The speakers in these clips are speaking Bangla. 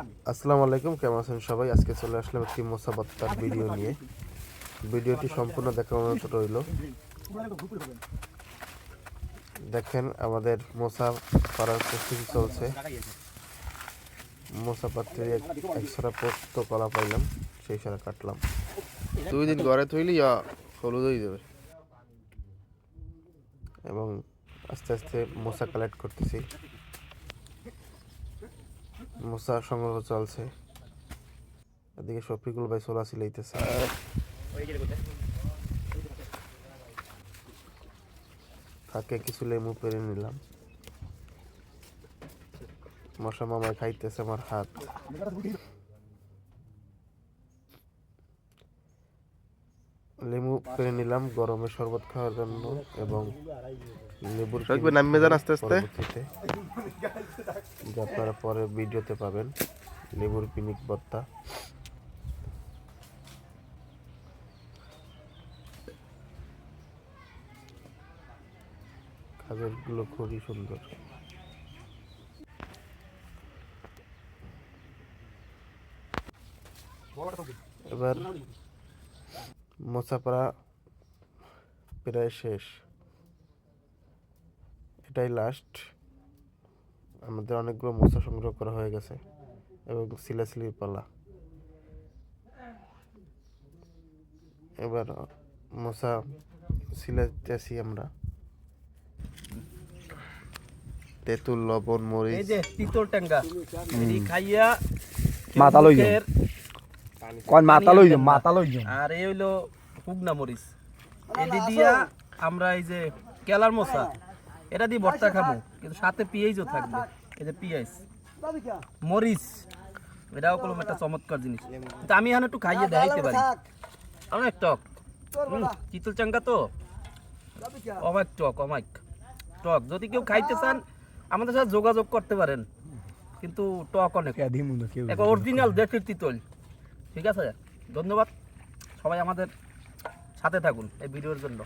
আসসালামু আলাইকুম, কেমন আছেন সবাই? আজকে চলে আসলাম একটি মোসা বাত্তার ভিডিও নিয়ে। ভিডিওটি সম্পূর্ণ দেখার মতো রইল। দেখেন আমাদের মোসা পাড়ার প্রস্তুতি চলছে। মোসা পাত্রে এক সারা পোস্ত কলা পাইলাম, সেই সারা কাটলাম। দুই দিন ঘরে থইলি হয়ে যাবে। এবং আস্তে আস্তে মশা কালেক্ট করতেছি। মশা সংগ্রহ চলছে। এদিকে শফিকুল ভাই সোলা সিলাইতেছে থাকে কিছু লেমু পেরে নিলাম। মশা মামায় খাইতেছে আমার হাত। পেরে নিলাম গরমে শরবত খাওয়ার জন্য এবং লেবুর শফিক নামবে যান আস্তে আস্তে। যে আপনারা পরে ভিডিওতে পাবেন লেবুর পিনিক ভর্তা। খাবারগুলো খুবই সুন্দর। এবার মোচাপাড়া প্রায় শেষ। এটাই লাস্ট আমাদের অনেকগুলো মশা সংগ্রহ করা হয়ে গেছে এবং সিলাসিলির পালা। এবার মশা সিলাইতেছি আমরা। তেঁতুল লবণ এই মরিচ যে তিতল ট্যাঙ্গা এটি খাইয়া মাথা লই যাও। মুখের মাথা লই যাও মাথা লই আর এই হইল হুগনা মরিচ। এটি দিয়া আমরা এই যে কেলার মশা এটা দিয়ে ভর্তা খাব কিন্তু সাথে পিঁয়াজও থাকবে এই যে পিঁয়াজ। মরিচ এটাও কোনো একটা চমৎকার জিনিস। কিন্তু আমি এখন একটু খাইয়ে দেখাইতে পারি। অনেক টক। চিতল চাঙ্গা তো? অমাইক টক অমাইক টক। যদি কেউ খাইতে চান আমাদের সাথে যোগাযোগ করতে পারেন। কিন্তু টক অনেক। অরিজিনাল দেশের তিতল। ঠিক আছে? ধন্যবাদ। সবাই আমাদের সাথে থাকুন এই ভিডিওর জন্য।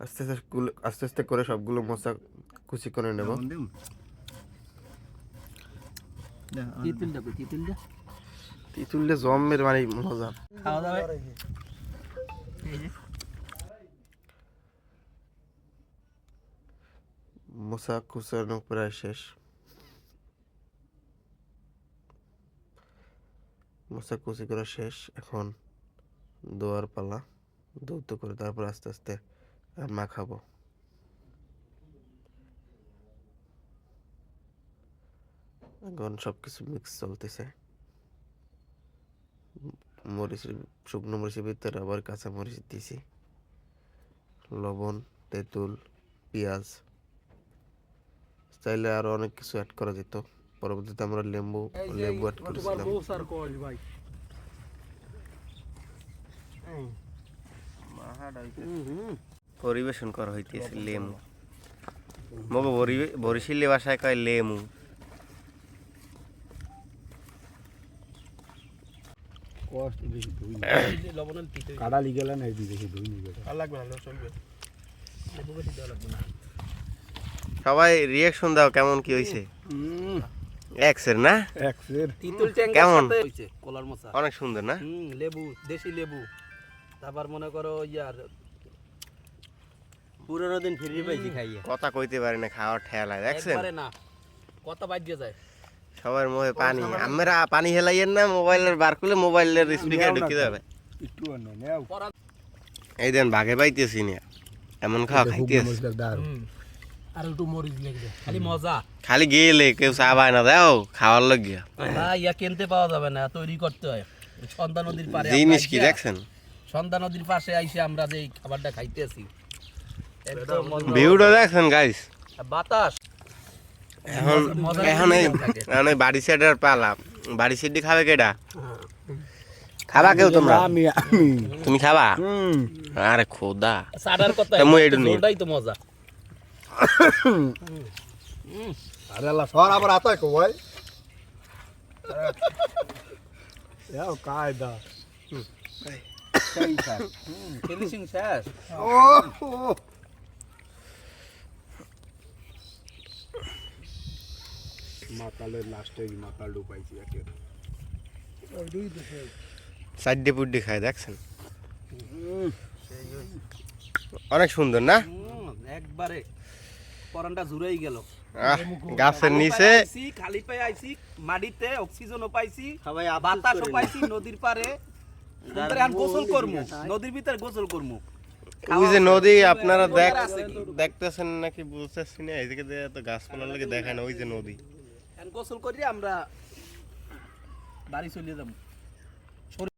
আস্তে আস্তে আস্তে আস্তে করে সবগুলো মশা কুচি করে নেব। তিতুল জমের মানে মজা। খাওয়া দাওয়া? এই যে। মশা কুচানো প্রায় শেষ। মশা কুচি করা শেষ এখন। দোয়ার পালা দৌত করে তারপর আস্তে আস্তে মাখাবো এখন সব কিছু মিক্স চলতেছে। মরিচের শুকনো মরিচের ভিতরে আবার কাঁচা মরিচ দিছি। লবণ তেঁতুল পেঁয়াজ। চাইলে আরও অনেক কিছু অ্যাড করা যেত। পরবর্তীতে আমরা লেম্বু লেবু অ্যাড করেছিলাম। পরিবেশন করা হইতেছে লেমু। মগো বরিশিল্লি ভাষায় কয় লেমু। কষ্ট বেশি ধুই না। লবণের তিতুল লিগেলা নাই বেশি ধুই নি আর লাগবে না চলবে। লেবু বেশি দেওয়া লাগবে না। সবাই রিয়াকশন দাও কেমন কি হইছে? এক্সের না? এক্সের তিতুল ট্যাঙ্গা কেমন? হইছে কলার মশা। অনেক সুন্দর না? লেবু দেশি লেবু। তারপর মনে করো ইয়ার পুরোনো দিন ফিরে পাইছি খাইয়ে। কথা কইতে পারি না খাওয়ার ঠেলায় দেখছেন? একবারে না কথা যায়। সবার মুখে পানি আমরা পানি হেলাইয়েন না মোবাইলের বার করলে মোবাইলের স্পিকার ঢুকে যাবে একটু এই দেন ভাগে পাইতেছি না এমন খাওয়া খাইতেছি। আর একটু মরিচ লেগে খালি মজা। খালি গেলে কেউ চা পায় না দাও খাওয়ার লাগিয়া না ইয়া কিনতে পাওয়া যাবে না তৈরি করতে হয়। সন্ধ্যা নদীর পারে জিনিস কি দেখছেন? সন্ধ্যা নদীর পাশে আইসে আমরা যে খাবারটা খাইতেছি। ভিউটা দেখছেন গাইস বাতাস। এখন এখন এই থাকে। এখন এই বাড়ি সাইডের পালা। বাড়ি সাইডে খাবে কেডা খাবা কেউ তোমরা? আমি আমি তুমি খাবা? হুম। আরে খোদা। কথা মুই। ওটাই তো মজা। আরে আল্লাহ সর আবার আতো কো ভাই। কায়দা। ফিনিশিং শেষ ও মাতালের লাস্টে মাতাল ডুবাইছি একে। পুড্ডি খায় দেখছেন? অনেক সুন্দর না? হুম, একবারে। পরানটা জুড়েই গেল। গাছের নিচে। আইছি, খালি পায়ে আইছি মাটিতে অক্সিজেনও পাইছি সবাই বাতাসও পাইছি নদীর পারে এখন গোসল করমু? নদীর ভিতরে গোসল করমু? ওই যে নদী আপনারা দেখ আছে দেখতেছেন নাকি বুঝতেছি না তো গাছপালার লাগে দেখায় না ওই যে নদী। এখন গোসল করি আমরা বাড়ি চলে যাব।